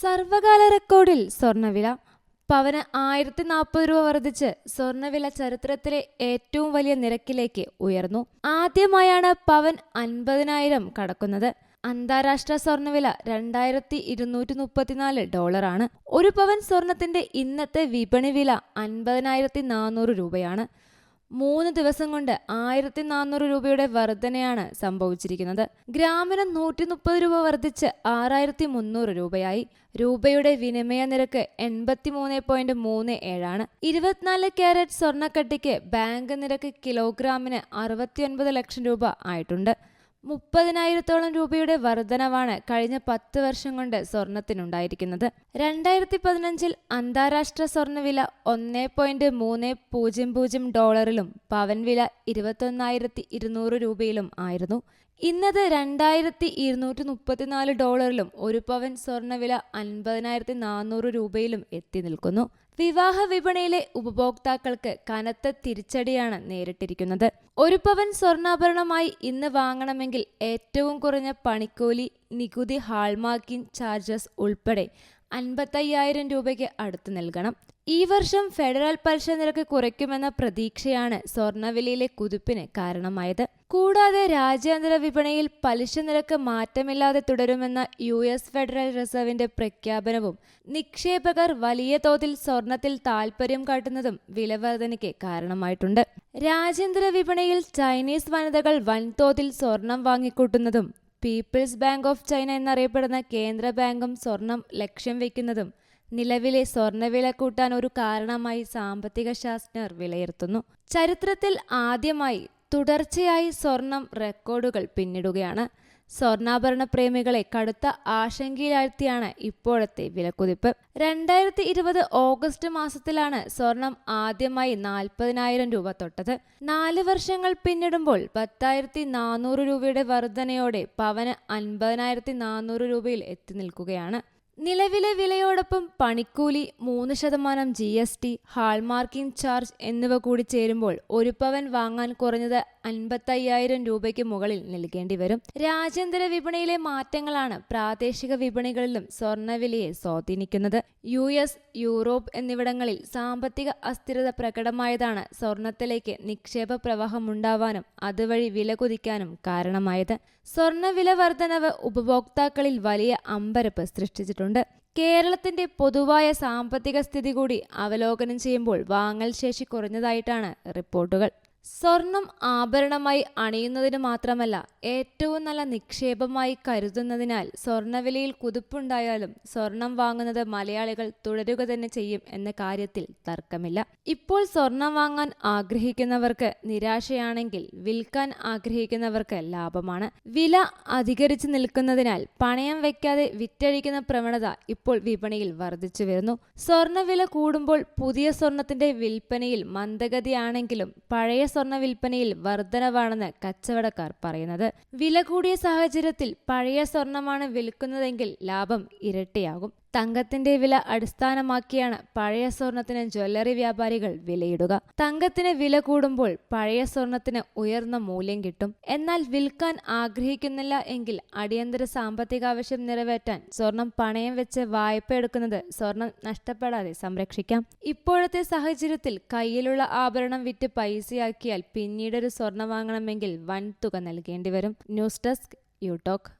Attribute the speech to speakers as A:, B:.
A: സർവകാല റെക്കോർഡിൽ സ്വർണവില. പവന് ആയിരത്തി നാൽപ്പത് രൂപ വർദ്ധിച്ച് സ്വർണവില ചരിത്രത്തിലെ ഏറ്റവും വലിയ നിരക്കിലേക്ക് ഉയർന്നു. ആദ്യമായാണ് പവൻ അൻപതിനായിരം കടക്കുന്നത്. അന്താരാഷ്ട്ര സ്വർണവില രണ്ടായിരത്തി ഇരുന്നൂറ്റി മുപ്പത്തിനാല് ഡോളറാണ്. ഒരു പവൻ സ്വർണത്തിന്റെ ഇന്നത്തെ വിപണി വില അൻപതിനായിരത്തി നാനൂറ് രൂപയാണ്. മൂന്ന് ദിവസം കൊണ്ട് ആയിരത്തി നാനൂറ് രൂപയുടെ വർധനയാണ് സംഭവിച്ചിരിക്കുന്നത്. ഗ്രാമിന് നൂറ്റി മുപ്പത് രൂപ വർദ്ധിച്ച് ആറായിരത്തി മുന്നൂറ് രൂപയായി. രൂപയുടെ വിനിമയ നിരക്ക് എൺപത്തി മൂന്ന് പോയിന്റ് മൂന്ന് ഏഴാണ്. ഇരുപത്തിനാല് ക്യാരറ്റ് സ്വർണക്കട്ടിക്ക് ബാങ്ക് നിരക്ക് കിലോഗ്രാമിന് അറുപത്തിയൊൻപത് ലക്ഷം രൂപ ആയിട്ടുണ്ട്. മുപ്പതിനായിരത്തോളം രൂപയുടെ വർധനവാണ് കഴിഞ്ഞ പത്ത് വർഷം കൊണ്ട് സ്വർണത്തിനുണ്ടായിരിക്കുന്നത്. രണ്ടായിരത്തി പതിനഞ്ചിൽ അന്താരാഷ്ട്ര സ്വർണവില ഒന്ന് പോയിന്റ് മൂന്ന് പൂജ്യം പൂജ്യം ഡോളറിലും പവൻ വില ഇരുപത്തൊന്നായിരത്തി ഇരുന്നൂറ് രൂപയിലും ആയിരുന്നു. ഇന്നത് രണ്ടായിരത്തി ഇരുന്നൂറ്റി മുപ്പത്തിനാല് ഡോളറിലും ഒരു പവൻ സ്വർണവില അൻപതിനായിരത്തി നാനൂറ് രൂപയിലും എത്തി നിൽക്കുന്നു. വിവാഹ വിപണിയിലെ ഉപഭോക്താക്കൾക്ക് കനത്ത തിരിച്ചടിയാണ് നേരിട്ടിരിക്കുന്നത്. ഒരു പവൻ സ്വർണാഭരണമായി ഇന്ന് വാങ്ങണമെങ്കിൽ ഏറ്റവും കുറഞ്ഞ പണിക്കൂലി നികുതി ഹാൾമാർക്കിംഗ് ചാർജസ് ഉൾപ്പെടെ അൻപത്തയ്യായിരം രൂപയ്ക്ക് അടുത്ത് നൽകണം. ഈ വർഷം ഫെഡറൽ പലിശ നിരക്ക് കുറയ്ക്കുമെന്ന പ്രതീക്ഷയാണ് സ്വർണവിലയിലെ കുതിപ്പിന് കാരണമായത്. കൂടാതെ രാജ്യാന്തര വിപണിയിൽ പലിശ നിരക്ക് മാറ്റമില്ലാതെ തുടരുമെന്ന യു എസ് ഫെഡറൽ റിസർവിന്റെ പ്രഖ്യാപനവും നിക്ഷേപകർ വലിയ തോതിൽ സ്വർണത്തിൽ താൽപര്യം കാട്ടുന്നതും വിലവർധനയ്ക്ക് കാരണമായിട്ടുണ്ട്. രാജ്യാന്തര വിപണിയിൽ ചൈനീസ് വനിതകൾ വൻതോതിൽ സ്വർണം വാങ്ങിക്കൂട്ടുന്നതും പീപ്പിൾസ് ബാങ്ക് ഓഫ് ചൈന എന്നറിയപ്പെടുന്ന കേന്ദ്ര ബാങ്കും സ്വർണം ലക്ഷ്യം വെക്കുന്നതും നിലവിലെ സ്വർണവില കൂട്ടാൻ ഒരു കാരണമായി സാമ്പത്തിക ശാസ്ത്രജ്ഞർ വിലയിരുത്തുന്നു. ചരിത്രത്തിൽ ആദ്യമായി തുടർച്ചയായി സ്വർണം റെക്കോർഡുകൾ പിന്നിടുകയാണ്. സ്വർണാഭരണ പ്രേമികളെ കടുത്ത ആശങ്കയിലാഴ്ത്തിയാണ് ഇപ്പോഴത്തെ വിലക്കുതിപ്പ്. രണ്ടായിരത്തി ഇരുപത് ഓഗസ്റ്റ് മാസത്തിലാണ് സ്വർണം ആദ്യമായി നാൽപ്പതിനായിരം രൂപ തൊട്ടത്. നാല് വർഷങ്ങൾ പിന്നിടുമ്പോൾ പത്തായിരത്തി നാനൂറ് രൂപയുടെ വർധനയോടെ പവന് അൻപതിനായിരത്തി നാനൂറ് രൂപയിൽ എത്തി നിൽക്കുകയാണ്. നിലവിലെ വിലയോടൊപ്പം പണിക്കൂലി മൂന്ന് ശതമാനം G S T hallmarking charge എന്നിവ കൂടി ചേരുമ്പോൾ ഒരു പവൻ വാങ്ങാൻ കുറഞ്ഞത് അൻപത്തയ്യായിരം രൂപയ്ക്ക് മുകളിൽ നൽകേണ്ടി വരും. രാജ്യാന്തര വിപണിയിലെ മാറ്റങ്ങളാണ് പ്രാദേശിക വിപണികളിലും സ്വർണവിലയെ സ്വാധീനിക്കുന്നത്. യു എസ് യൂറോപ്പ് എന്നിവിടങ്ങളിൽ സാമ്പത്തിക അസ്ഥിരത പ്രകടമായതാണ് സ്വർണത്തിലേക്ക് നിക്ഷേപ പ്രവാഹമുണ്ടാവാനും അതുവഴി വില കുതിക്കാനും കാരണമായത്. സ്വർണവില വർധനവ് ഉപഭോക്താക്കളിൽ വലിയ അമ്പരപ്പ് സൃഷ്ടിച്ചിട്ടുണ്ട്. കേരളത്തിന്റെ പൊതുവായ സാമ്പത്തിക സ്ഥിതി കൂടി അവലോകനം ചെയ്യുമ്പോൾ വാങ്ങൽ ശേഷി കുറഞ്ഞതായിട്ടാണ് റിപ്പോർട്ടുകൾ. സ്വർണം ആഭരണമായി അണിയുന്നതിന് മാത്രമല്ല ഏറ്റവും നല്ല നിക്ഷേപമായി കരുതുന്നതിനാൽ സ്വർണവിലയിൽ കുതിപ്പുണ്ടായാലും സ്വർണം വാങ്ങുന്നത് മലയാളികൾ തുടരുക തന്നെ ചെയ്യും എന്ന കാര്യത്തിൽ തർക്കമില്ല. ഇപ്പോൾ സ്വർണം വാങ്ങാൻ ആഗ്രഹിക്കുന്നവർക്ക് നിരാശയാണെങ്കിൽ വിൽക്കാൻ ആഗ്രഹിക്കുന്നവർക്ക് ലാഭമാണ്. വില അധികരിച്ചു നിൽക്കുന്നതിനാൽ പണയം വയ്ക്കാതെ വിറ്റഴിക്കുന്ന പ്രവണത ഇപ്പോൾ വിപണിയിൽ വർദ്ധിച്ചു വരുന്നു. സ്വർണവില കൂടുമ്പോൾ പുതിയ സ്വർണത്തിന്റെ വിൽപ്പനയിൽ മന്ദഗതിയാണെങ്കിലും പഴയ സ്വർണ വിൽപ്പനയിൽ വർധനവാണെന്ന് കച്ചവടക്കാർ പറയുന്നത്. വില കൂടിയ സാഹചര്യത്തിൽ പഴയ സ്വർണമാണ് വിൽക്കുന്നതെങ്കിൽ ലാഭം ഇരട്ടിയാകും. തങ്കത്തിന്റെ വില അടിസ്ഥാനമാക്കിയാണ് പഴയ സ്വർണത്തിന് ജ്വല്ലറി വ്യാപാരികൾ വിലയിടുക. തങ്കത്തിന് വില കൂടുമ്പോൾ പഴയ സ്വർണത്തിന് ഉയർന്ന മൂല്യം കിട്ടും. എന്നാൽ വിൽക്കാൻ ആഗ്രഹിക്കുന്നില്ല എങ്കിൽ അടിയന്തര സാമ്പത്തികാവശ്യം നിറവേറ്റാൻ സ്വർണം പണയം വെച്ച് വായ്പ എടുക്കുന്നത് സ്വർണം നഷ്ടപ്പെടാതെ സംരക്ഷിക്കാം. ഇപ്പോഴത്തെ സാഹചര്യത്തിൽ കയ്യിലുള്ള ആഭരണം വിറ്റ് പൈസയാക്കിയാൽ പിന്നീടൊരു സ്വർണം വാങ്ങണമെങ്കിൽ വൻ തുക നൽകേണ്ടി വരും. News desk യൂടോക്ക്